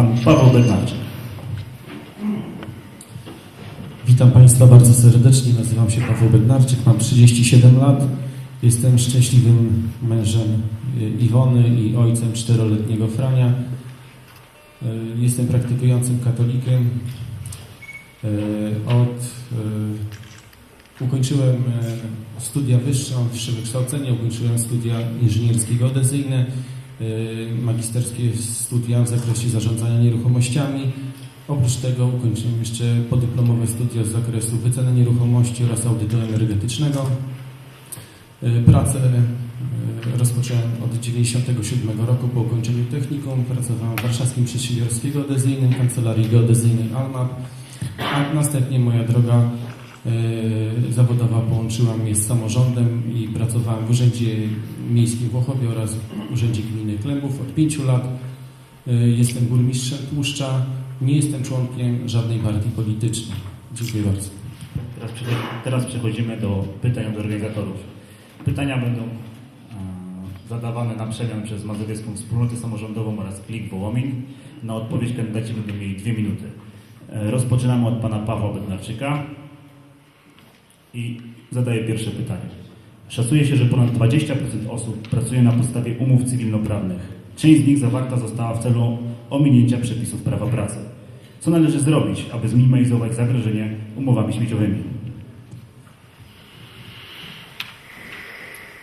Pan Paweł Bednarczyk. Witam Państwa bardzo serdecznie. Nazywam się Paweł Bednarczyk, mam 37 lat. Jestem szczęśliwym mężem y, Iwony i ojcem czteroletniego Frania. Y, Jestem praktykującym katolikiem. Y, Od, ukończyłem studia wyższe, mam wyższe wykształcenie, ukończyłem studia inżynierskie geodezyjne, magisterskie studia w zakresie zarządzania nieruchomościami. Oprócz tego ukończyłem jeszcze podyplomowe studia z zakresu wyceny nieruchomości oraz audytu energetycznego. Y, Pracę y, rozpocząłem od 1997 roku po ukończeniu technikum. Pracowałem w Warszawskim Przedsiębiorstwie Geodezyjnym, Kancelarii Geodezyjnej ALMAP, a następnie moja droga y, zawodowa połączyła mnie z samorządem i pracowałem w Urzędzie Miejskim w Łochowie oraz w Urzędzie Gminy Klębów od pięciu lat. Y, Jestem burmistrzem Tłuszcza. Nie jestem członkiem żadnej partii politycznej. Dziękuję bardzo. Teraz, teraz przechodzimy do pytań od organizatorów. Pytania będą e, zadawane na przemian przez Mazowiecką Wspólnotę Samorządową oraz Klik Wołomin. Na odpowiedź kandydaci będą mieli dwie minuty. E, Rozpoczynamy od pana Pawła Bednarczyka i zadaję pierwsze pytanie. Szacuje się, że ponad 20% osób pracuje na podstawie umów cywilnoprawnych. Część z nich zawarta została w celu ominięcia przepisów prawa pracy. Co należy zrobić, aby zminimalizować zagrożenie umowami śmieciowymi?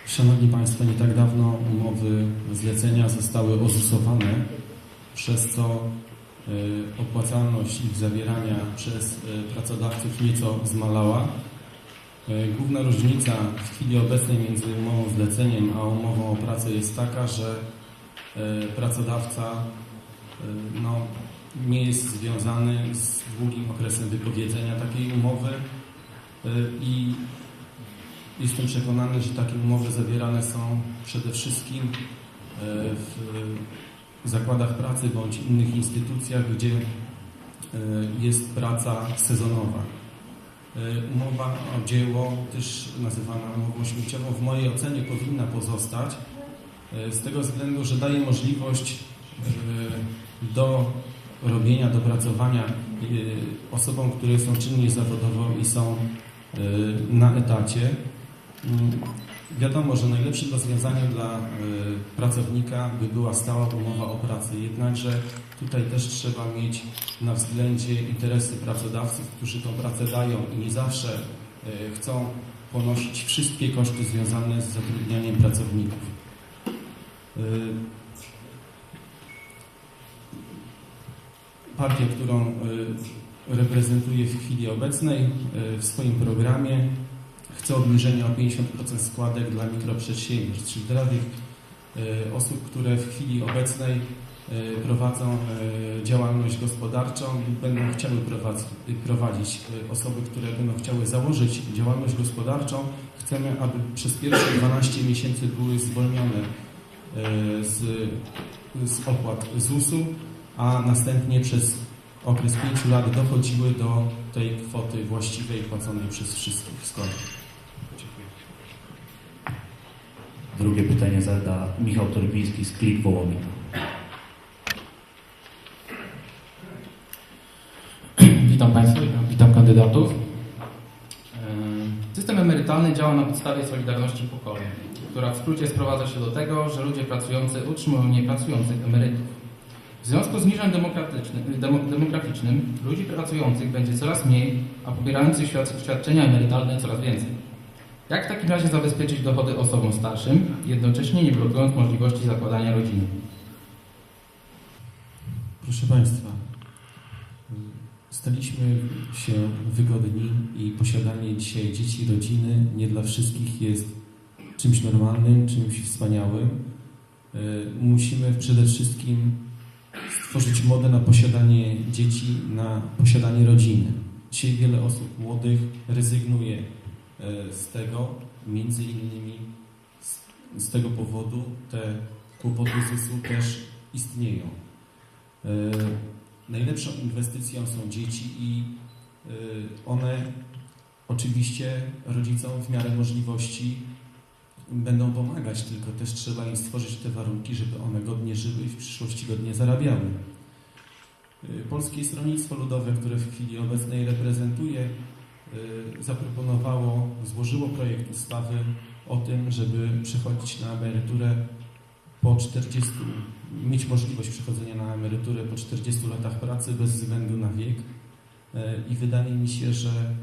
Szanowni Państwo, nie tak dawno umowy zlecenia zostały ozusowane, przez co y, opłacalność ich zawierania przez y, pracodawców nieco zmalała. Y, Główna różnica w chwili obecnej między umową zleceniem a umową o pracę jest taka, że y, pracodawca y, no, nie jest związany z długim okresem wypowiedzenia takiej umowy i Jestem przekonany, że takie umowy zawierane są przede wszystkim e, w zakładach pracy bądź innych instytucjach, gdzie e, jest praca sezonowa. E, Umowa o dzieło, też nazywana umową śmieciową, w mojej ocenie powinna pozostać e, z tego względu, że daje możliwość e, do robienia, dopracowania e, osobom, które są czynnie zawodowo i są e, na etacie. Mm, Wiadomo, że najlepszym rozwiązaniem dla pracownika by była stała umowa o pracę, jednakże tutaj też trzeba mieć na względzie interesy pracodawców, którzy tą pracę dają i nie zawsze y, chcą ponosić wszystkie koszty związane z zatrudnianiem pracowników. Y, Partia, którą y, reprezentuję w chwili obecnej w swoim programie chce obniżenia o 50% składek dla mikroprzedsiębiorstw, czyli dla tych e, osób, które w chwili obecnej e, prowadzą e, działalność gospodarczą lub będą chciały prowadzić, e, osoby, które będą chciały założyć działalność gospodarczą. Chcemy, aby przez pierwsze 12 miesięcy były zwolnione e, z, z opłat ZUS-u, a następnie przez okres 5 lat dochodziły do tej kwoty właściwej płaconej przez wszystkich sklepie. Dziękuję. Drugie pytanie zada Michał Torbiński z Klik Wołomin. Witam Państwa, witam kandydatów. System emerytalny działa na podstawie Solidarności Pokoleń, która w skrócie sprowadza się do tego, że ludzie pracujący utrzymują niepracujących emerytów. W związku z niżem demograficznym ludzi pracujących będzie coraz mniej, a pobierających świad- świadczenia emerytalne coraz więcej. Jak w takim razie zabezpieczyć dochody osobom starszym, jednocześnie nie blokując możliwości zakładania rodziny? Proszę Państwa, staliśmy się wygodni i posiadanie dzisiaj dzieci, rodziny nie dla wszystkich jest czymś normalnym, czymś wspaniałym. E, Musimy przede wszystkim stworzyć modę na posiadanie dzieci, na posiadanie rodziny. Dzisiaj wiele osób młodych rezygnuje e, z tego, między innymi z, tego powodu te kłopoty ZUS-u też istnieją. Najlepszą inwestycją są dzieci i e, one oczywiście rodzicom w miarę możliwości będą pomagać, tylko też trzeba im stworzyć te warunki, żeby one godnie żyły i w przyszłości godnie zarabiały. Y, Polskie Stronnictwo Ludowe, które w chwili obecnej reprezentuję, y, zaproponowało, złożyło projekt ustawy o tym, żeby przechodzić na emeryturę po 40, mieć możliwość przechodzenia na emeryturę po 40 latach pracy bez względu na wiek. Y, I wydaje mi się, że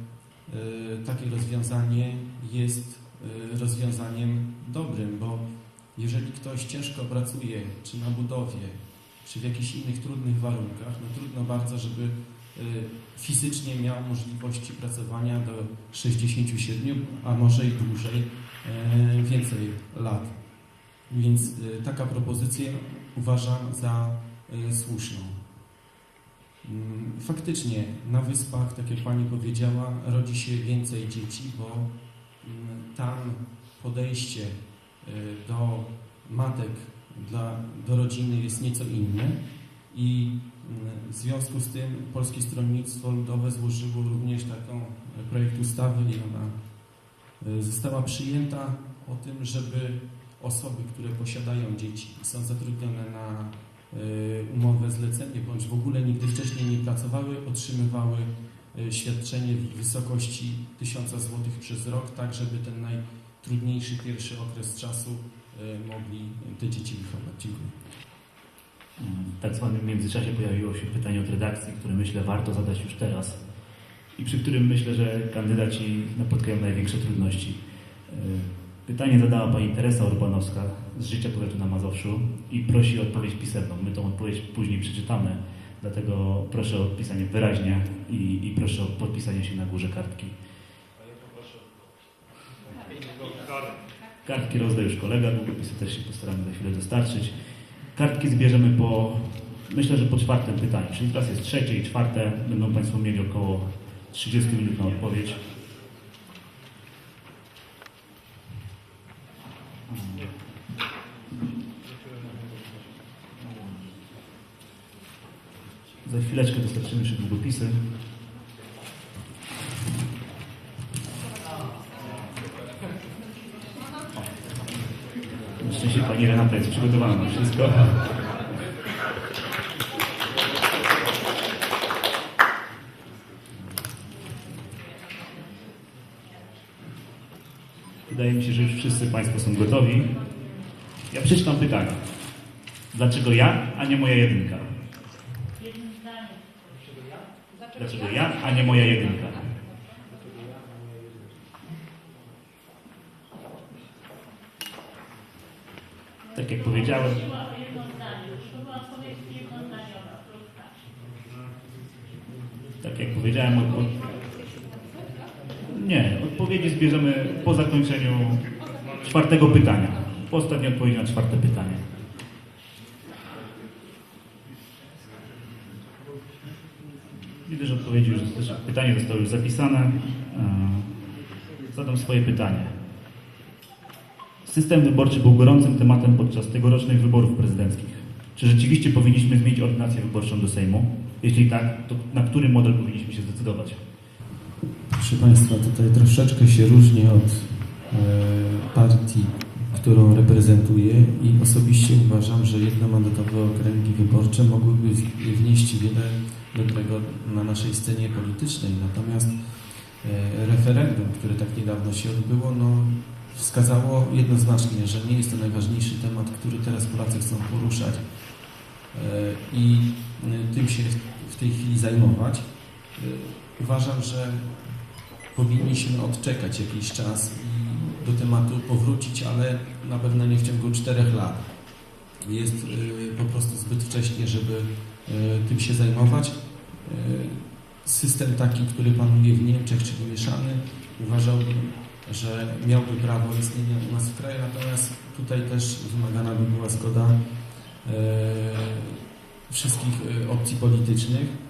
y, takie rozwiązanie jest y, rozwiązaniem dobrym, bo jeżeli ktoś ciężko pracuje, czy na budowie, czy w jakichś innych trudnych warunkach, no trudno bardzo, żeby fizycznie miał możliwości pracowania do 67, a może i dłużej, e, więcej lat. Więc taka propozycja uważam za y, słuszną. Mm, Faktycznie na wyspach, tak jak Pani powiedziała, rodzi się więcej dzieci, bo mm, tam podejście y, do matek, dla, do rodziny jest nieco inne i mm, w związku z tym Polskie Stronnictwo Ludowe złożyło również taką e, projekt ustawy i ona e, została przyjęta o tym, żeby osoby, które posiadają dzieci i są zatrudnione na e, umowę zlecenie bądź w ogóle nigdy wcześniej nie pracowały, otrzymywały e, świadczenie w wysokości 1000 zł przez rok, tak żeby ten najtrudniejszy pierwszy okres czasu e, mogli te dzieci wychować. Dziękuję. W tak zwanym międzyczasie pojawiło się pytanie od redakcji, które myślę warto zadać już teraz i przy którym myślę, że kandydaci napotkają największe trudności. Pytanie zadała pani Teresa Urbanowska z Życia Powiatu na Mazowszu i prosi o odpowiedź pisemną. My tą odpowiedź później przeczytamy, dlatego proszę o pisanie wyraźnie i, i proszę o podpisanie się na górze kartki. Kartki rozda już kolega, długopisy też się postaramy za chwilę dostarczyć. Kartki zbierzemy po, myślę, że po czwartym pytaniu, czyli teraz jest trzecie i czwarte. Będą Państwo mieli około 30 minut na odpowiedź. Za chwileczkę dostarczymy jeszcze długopisy. Na szczęście Pani Renata jest przygotowana na wszystko. Wydaje mi się, że już wszyscy Państwo są gotowi. Ja przeczytam pytania. Dlaczego ja, a nie moja jedynka? Dlaczego ja, a nie moja jedynka? Tak jak powiedziałem, tak jak powiedziałem, nie, odpowiedzi zbierzemy po zakończeniu czwartego pytania. Po ostatniej odpowiedzi na czwarte pytanie. Widzę, że odpowiedzi już, że pytanie zostały już zapisane. E, Zadam swoje pytanie. System wyborczy był gorącym tematem podczas tegorocznych wyborów prezydenckich. Czy rzeczywiście powinniśmy zmienić ordynację wyborczą do Sejmu? Jeśli tak, to na który model powinniśmy się zdecydować? Proszę Państwa, tutaj troszeczkę się różni od e, partii, którą reprezentuję i osobiście uważam, że jednomandatowe okręgi wyborcze mogłyby wnieść wiele na naszej scenie politycznej. Natomiast e, referendum, które tak niedawno się odbyło, no, wskazało jednoznacznie, że nie jest to najważniejszy temat, który teraz Polacy chcą poruszać e, i e, tym się w tej chwili zajmować. Uważam, że powinniśmy odczekać jakiś czas i do tematu powrócić, ale na pewno nie w ciągu czterech lat. Jest po prostu zbyt wcześnie, żeby tym się zajmować. Y, System taki, który panuje w Niemczech, czyli mieszany, uważałbym, że miałby prawo istnienia u nas w kraju, natomiast tutaj też wymagana by była zgoda y, wszystkich y, opcji politycznych.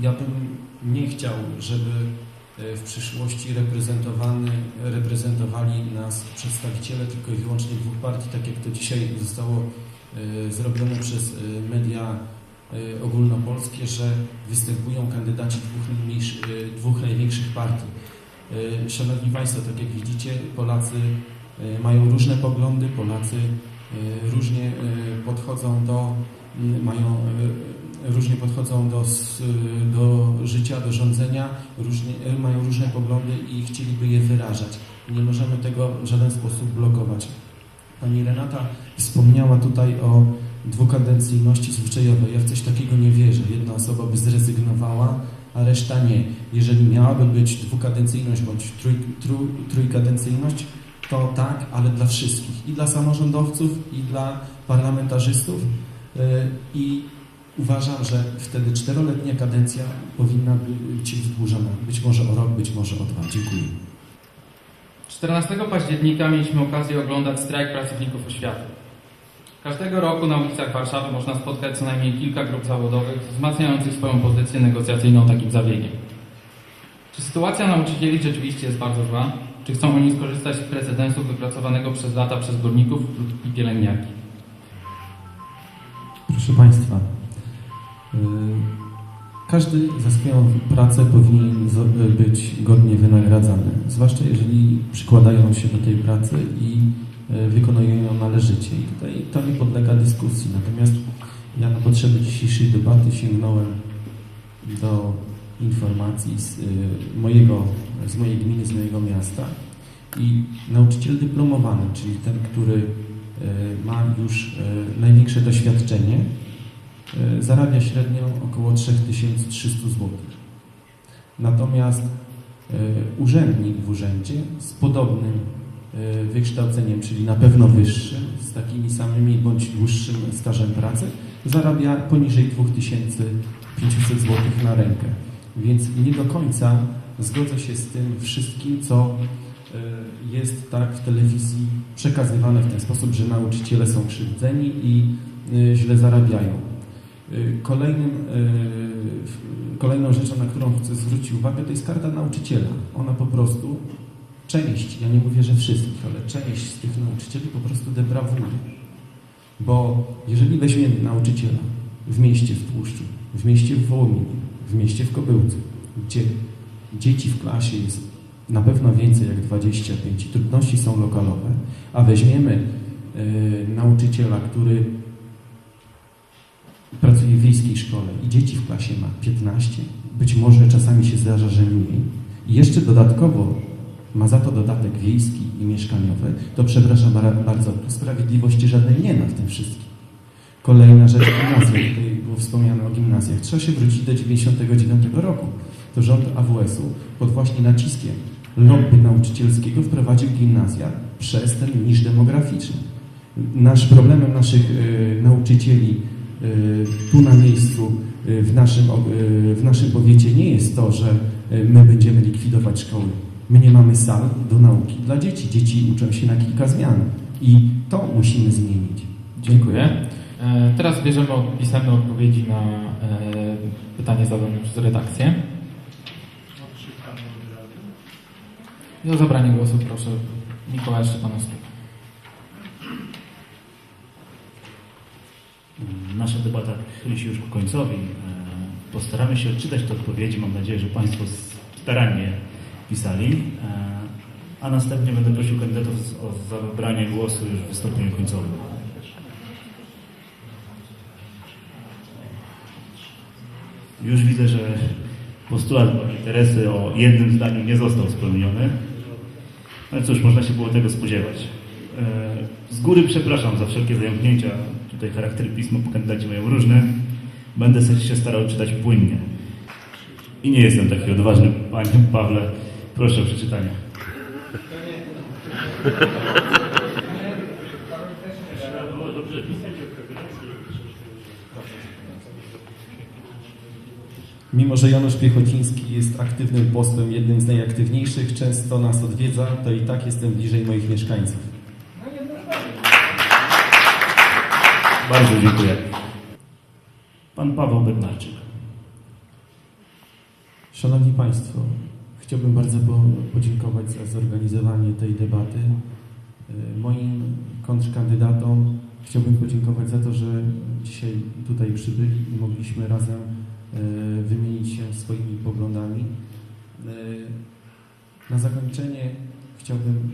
Ja bym nie chciał, żeby w przyszłości reprezentowany, reprezentowali nas przedstawiciele tylko i wyłącznie dwóch partii, tak jak to dzisiaj zostało zrobione przez media ogólnopolskie, że występują kandydaci dwóch, y, dwóch największych partii. Y, Szanowni Państwo, tak jak widzicie, Polacy mają różne poglądy, Polacy różnie podchodzą do, mają różnie podchodzą do, do życia, do rządzenia, różnie, mają różne poglądy i chcieliby je wyrażać. Nie możemy tego w żaden sposób blokować. Pani Renata wspomniała tutaj o dwukadencyjności zwyczajowej. Ja w coś takiego nie wierzę. Jedna osoba by zrezygnowała, a reszta nie. Jeżeli miałaby być dwukadencyjność bądź trój, trój, trójkadencyjność, to tak, ale dla wszystkich. I dla samorządowców, i dla parlamentarzystów. Yy, I uważam, że wtedy czteroletnia kadencja powinna być wydłużona. Być może o rok, być może o dwa. Dziękuję. 14 października mieliśmy okazję oglądać strajk pracowników oświaty. Każdego roku na ulicach Warszawy można spotkać co najmniej kilka grup zawodowych wzmacniających swoją pozycję negocjacyjną takim zabiegiem. Czy sytuacja nauczycieli rzeczywiście jest bardzo zła? Czy chcą oni skorzystać z precedensu wypracowanego przez lata przez górników i pielęgniarki? Proszę Państwa, yy, każdy za swoją pracę powinien być godnie wynagradzany, zwłaszcza jeżeli przykładają się do tej pracy i wykonują ją należycie. I tutaj to nie podlega dyskusji. Natomiast ja na potrzeby dzisiejszej debaty sięgnąłem do informacji z, yy, mojego, z mojej gminy, z mojego miasta i nauczyciel dyplomowany, czyli ten, który e, ma już e, największe doświadczenie, e, zarabia średnio około 3300 zł. Natomiast e, urzędnik w urzędzie z podobnym e, wykształceniem, czyli na pewno wyższym, z takimi samymi bądź dłuższym stażem pracy, zarabia poniżej 2500 zł na rękę. Więc nie do końca zgodzę się z tym wszystkim, co e, jest tak w telewizji przekazywane w ten sposób, że nauczyciele są krzywdzeni i e, źle zarabiają. E, Kolejnym, e, kolejną rzeczą, na którą chcę zwrócić uwagę, to jest karta nauczyciela. Ona po prostu, część, ja nie mówię, że wszystkich, ale część z tych nauczycieli po prostu deprawuje. Bo jeżeli weźmiemy nauczyciela w mieście w Tłuszczu, w mieście w Wołominie, w mieście w Kobyłce, gdzie dzieci w klasie jest na pewno więcej jak 25 i trudności są lokalowe, a weźmiemy e, nauczyciela, który pracuje w wiejskiej szkole i dzieci w klasie ma 15, być może czasami się zdarza, że mniej, i jeszcze dodatkowo ma za to dodatek wiejski i mieszkaniowy, to przepraszam bar- bardzo, sprawiedliwości żadnej nie ma w tym wszystkim. Kolejna rzecz, gimnazja. Tutaj było wspomniane o gimnazjach. Trzeba się wrócić do 99 roku. To rząd AWS-u pod właśnie naciskiem lobby nauczycielskiego wprowadził gimnazja przez ten niż demograficzny. Nasz problemem naszych e, nauczycieli e, tu na miejscu e, w naszym, e, w naszym powiecie nie jest to, że e, my będziemy likwidować szkoły. My nie mamy sal do nauki dla dzieci. Dzieci uczą się na kilka zmian i to musimy zmienić. Dziękuję. E, Teraz bierzemy pisemne odpowiedzi na e, pytanie zadane przez redakcję. I o zabranie głosu proszę Mikołaja Szczepanowskiego. Nasza debata chyli się już ku końcowi. E, Postaramy się odczytać te odpowiedzi. Mam nadzieję, że Państwo starannie pisali. E, A następnie będę prosił kandydatów o zabranie głosu już w wystąpieniu końcowym. Już widzę, że postulat Teresy o jednym zdaniu nie został spełniony. Ale cóż, można się było tego spodziewać. E, Z góry przepraszam za wszelkie zająknięcia. Tutaj charaktery pisma po kandydacie mają różne. Będę się starał czytać płynnie. I nie jestem taki odważny, panie Pawle. Proszę o przeczytanie. Mimo, że Janusz Piechociński jest aktywnym posłem, jednym z najaktywniejszych, często nas odwiedza, to i tak jestem bliżej moich mieszkańców. Bardzo dziękuję. Pan Paweł Bednarczyk. Szanowni Państwo, chciałbym bardzo po, podziękować za zorganizowanie tej debaty. Y, Moim kontrkandydatom chciałbym podziękować za to, że dzisiaj tutaj przybyli i mogliśmy razem y, wymienić się swoimi poglądami. Y, Na zakończenie chciałbym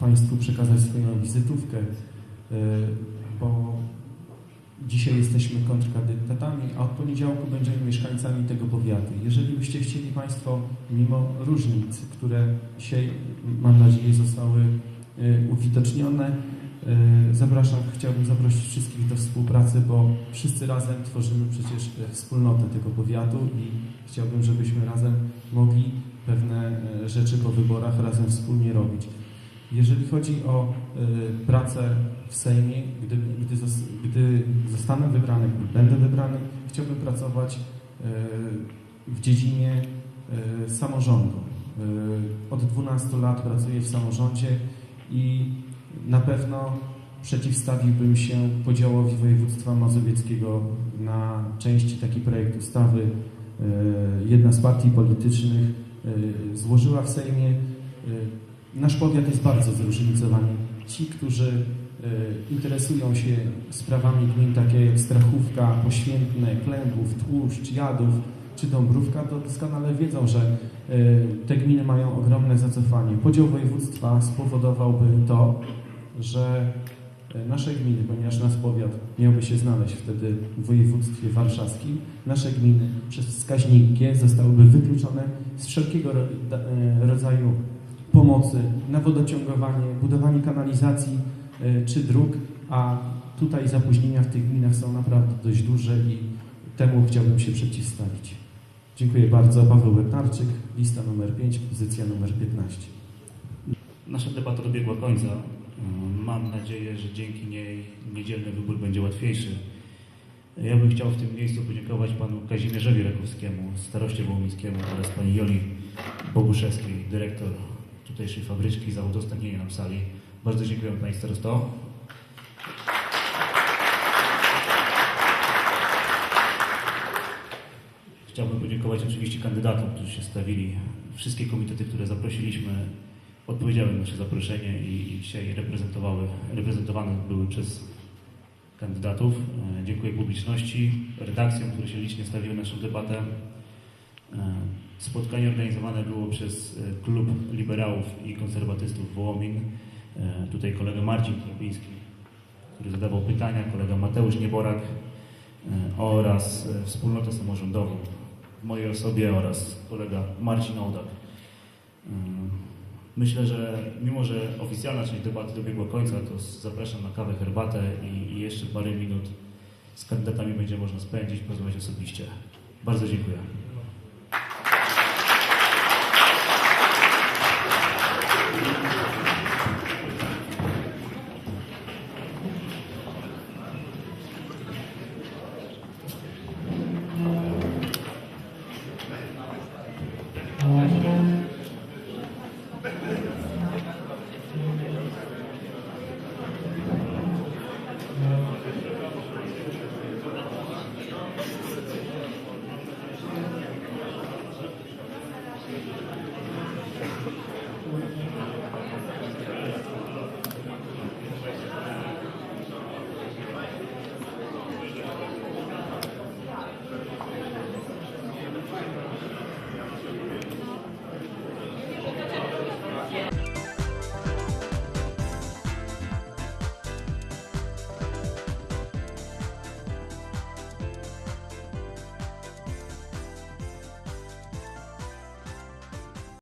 Państwu przekazać swoją wizytówkę, bo Dzisiaj jesteśmy kontrkandydatami, a od poniedziałku będziemy mieszkańcami tego powiatu. Jeżeli byście chcieli Państwo, mimo różnic, które dzisiaj, mam nadzieję, zostały y, uwidocznione, y, zapraszam, chciałbym zaprosić wszystkich do współpracy, bo wszyscy razem tworzymy przecież y, wspólnotę tego powiatu i chciałbym, żebyśmy razem mogli pewne rzeczy po wyborach razem wspólnie robić. Jeżeli chodzi o y, pracę w Sejmie, gdy, gdy, gdy zostanę wybrany, będę wybrany, chciałbym pracować y, w dziedzinie y, samorządu. Od 12 lat pracuję w samorządzie i na pewno przeciwstawiłbym się podziałowi województwa mazowieckiego na części taki projekt ustawy. Jedna z partii politycznych złożyła w Sejmie Nasz powiat jest bardzo zróżnicowany. Ci, którzy y, interesują się sprawami gmin takie jak Strachówka, Poświętne, Klębów, Tłuszcz, Jadów czy Dąbrówka, to doskonale wiedzą, że y, te gminy mają ogromne zacofanie. Podział województwa spowodowałby to, że y, nasze gminy, ponieważ nasz powiat miałby się znaleźć wtedy w województwie warszawskim, nasze gminy przez wskaźnik zostałyby wykluczone z wszelkiego rodzaju pomocy na wodociągowanie, budowanie kanalizacji y, czy dróg, a tutaj zapóźnienia w tych gminach są naprawdę dość duże i temu chciałbym się przeciwstawić. Dziękuję bardzo. Paweł Bednarczyk, lista numer 5, pozycja numer 15. Nasza debata dobiegła końca. Mam nadzieję, że dzięki niej niedzielny wybór będzie łatwiejszy. Ja bym chciał w tym miejscu podziękować panu Kazimierzowi Rakowskiemu, staroście wołomińskiemu oraz pani Joli Boguszewskiej, dyrektor tutejszej fabryczki za udostępnienie nam sali. Bardzo dziękuję pani starosto. Chciałbym podziękować oczywiście kandydatom, którzy się stawili. Wszystkie komitety, które zaprosiliśmy, odpowiedziały na nasze zaproszenie i, i dzisiaj reprezentowały, reprezentowane były przez kandydatów. Dziękuję publiczności, redakcjom, które się licznie stawiły na naszą debatę. Spotkanie organizowane było przez e, Klub Liberałów i Konserwatystów Wołomin. E, Tutaj kolega Marcin Kropiński, który zadawał pytania, kolega Mateusz Nieborak e, oraz wspólnotę samorządową w mojej osobie oraz kolega Marcin Ołdak. Myślę, że mimo, że oficjalna część debaty dobiegła końca, to zapraszam na kawę, herbatę i, i jeszcze parę minut z kandydatami będzie można spędzić, porozmawiać osobiście. Bardzo dziękuję.